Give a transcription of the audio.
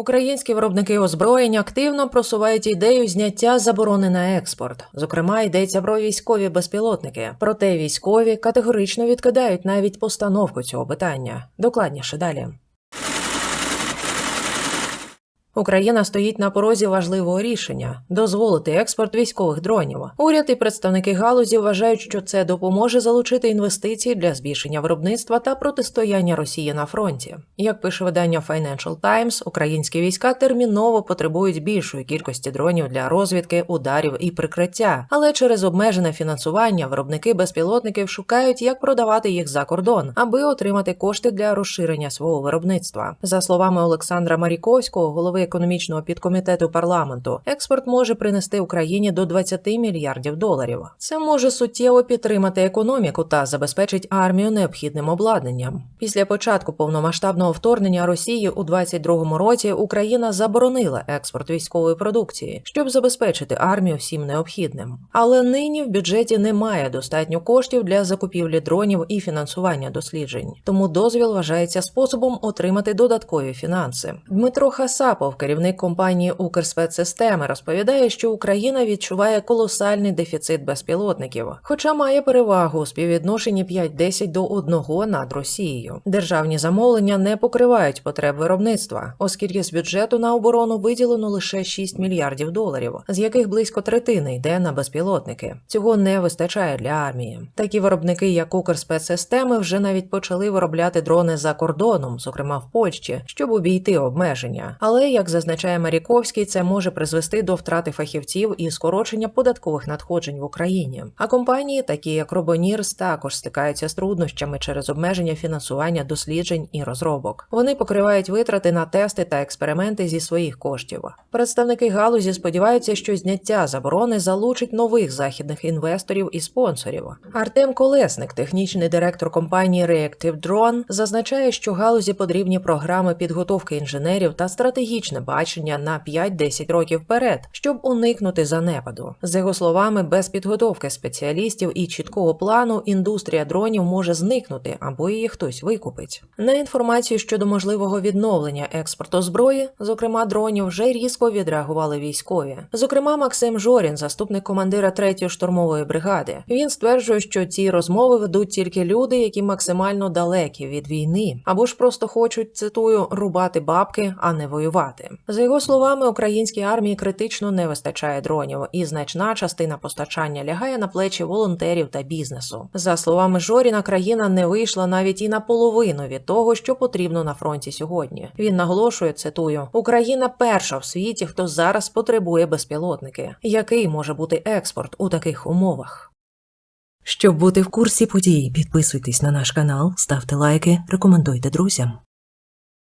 Українські виробники озброєнь активно просувають ідею зняття заборони на експорт. Зокрема, йдеться про військові безпілотники. Проте військові категорично відкидають навіть постановку цього питання. Докладніше далі. Україна стоїть на порозі важливого рішення дозволити експорт військових дронів. Уряд і представники галузі вважають, що це допоможе залучити інвестиції для збільшення виробництва та протистояння Росії на фронті. Як пише видання Financial Times, українські війська терміново потребують більшої кількості дронів для розвідки, ударів і прикриття. Але через обмежене фінансування виробники безпілотників шукають, як продавати їх за кордон, аби отримати кошти для розширення свого виробництва. За словами Олександра Маріковського, голови економічного підкомітету парламенту, експорт може принести Україні до 20 мільярдів доларів. Це може суттєво підтримати економіку та забезпечить армію необхідним обладнанням. Після початку повномасштабного вторгнення Росії у 2022 році Україна заборонила експорт військової продукції, щоб забезпечити армію всім необхідним. Але нині в бюджеті немає достатньо коштів для закупівлі дронів і фінансування досліджень. Тому дозвіл вважається способом отримати додаткові фінанси. Дмитро Хасапов, керівник компанії Укрспецсистеми, розповідає, що Україна відчуває колосальний дефіцит безпілотників, хоча має перевагу у співвідношенні 5-10 до 1 над Росією. Державні замовлення не покривають потреб виробництва, оскільки з бюджету на оборону виділено лише 6 мільярдів доларів, з яких близько третини йде на безпілотники. Цього не вистачає для армії. Такі виробники, як Укрспецсистеми, вже навіть почали виробляти дрони за кордоном, зокрема в Польщі, щоб обійти обмеження. Але як зазначає Маріковський, це може призвести до втрати фахівців і скорочення податкових надходжень в Україні. А компанії, такі як Робонірс, також стикаються з труднощами через обмеження фінансування досліджень і розробок. Вони покривають витрати на тести та експерименти зі своїх коштів. Представники галузі сподіваються, що зняття заборони залучить нових західних інвесторів і спонсорів. Артем Колесник, технічний директор компанії Reactive Drone, зазначає, що галузі потрібні програми підготовки інженерів та стратегічне бачення на 5-10 років вперед, щоб уникнути занепаду. За його словами, без підготовки спеціалістів і чіткого плану індустрія дронів може зникнути або її хтось викупить. На інформацію щодо можливого відновлення експорту зброї, зокрема дронів, вже різко відреагували військові. Зокрема, Максим Жорін, заступник командира 3-ї штурмової бригади. Він стверджує, що ці розмови ведуть тільки люди, які максимально далекі від війни, або ж просто хочуть цитую рубати бабки, а не воювати. За його словами, українській армії критично не вистачає дронів, і значна частина постачання лягає на плечі волонтерів та бізнесу. За словами Жоріна, країна не вийшла навіть і на половину від того, що потрібно на фронті сьогодні. Він наголошує, цитую: Україна перша в світі, хто зараз потребує безпілотники. Який може бути експорт у таких умовах? Щоб бути в курсі подій, підписуйтесь на наш канал, ставте лайки, рекомендуйте друзям.